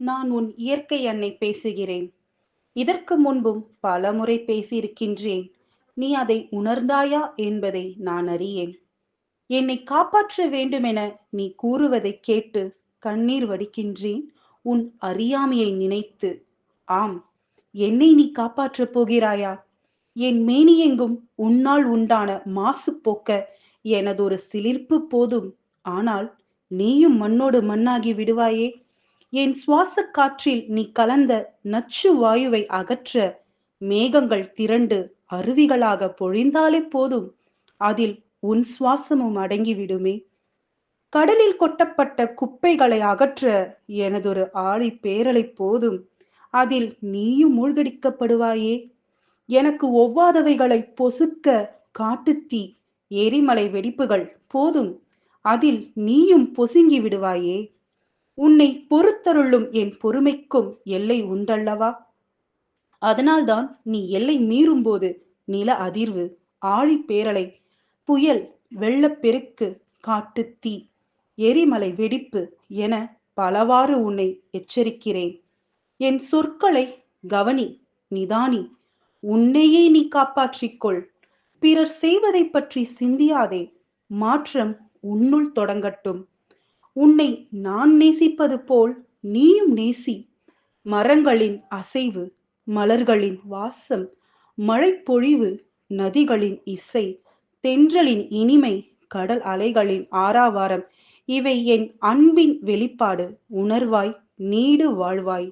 நான் உன் இயற்கை அன்னை பேசுகிறேன். இதற்கு முன்பும் பலமுறை பேசியிருக்கின்றேன். நீ அதை உணர்ந்தாயா என்பதை நான் அறியேன். என்னை காப்பாற்ற வேண்டுமென நீ கூறுவதை கேட்டு கண்ணீர் வடிக்கின்றேன். உன் அறியாமையை நினைத்து ஆம் என்னை நீ காப்பாற்றப் போகிறாயா? என் மேனியெங்கும் உன்னால் உண்டான மாசு போக்க எனதொரு சிலிர்ப்பு போதும். ஆனால் நீயும் மண்ணோடு மண்ணாகி விடுவாயே? என் சுவாச காற்றில் நீ கலந்த நச்சு வாயுவை அகற்ற மேகங்கள் திரண்டு அருவிகளாக பொழிந்தாலே போதும். அதில் உன் சுவாசமும் அடங்கிவிடுமே. கடலில் கொட்டப்பட்ட குப்பைகளை அகற்ற எனதொரு ஆழி பேரலை போதும். அதில் நீயும் மூழ்கடிக்கப்படுவாயே. எனக்கு ஒவ்வாதவைகளை பொசுக்க காட்டுத்தீ எரிமலை வெடிப்புகள் போதும். அதில் நீயும் பொசுங்கி விடுவாயே. உன்னை பொறுத்தருளும் என் பொறுமைக்கும் எல்லை உண்டல்லவா? அதனால்தான் நீ எல்லை மீறும்போது நில அதிர்வு ஆழி பேரலை புயல் வெள்ளப்பெருக்கு காட்டுத்தீ எரிமலை வெடிப்பு என பலவாறு உன்னை எச்சரிக்கிறேன். என் சொற்களை கவனி நிதானி உன்னையே நீ காப்பாற்றிக்கொள். பிறர் செய்வதை பற்றி சிந்தியாதே மாற்றம் உன்னுள் தொடங்கட்டும். உன்னை நான் நேசிப்பது போல் நீயும் நேசி. மரங்களின் அசைவு மலர்களின் வாசம் மழைப்பொழிவு நதிகளின் இசை தென்றலின் இனிமை கடல் அலைகளின் ஆறாவாரம் இவை என் அன்பின் வெளிப்பாடு. உணர்வாய் நீடு வாழ்வாய்.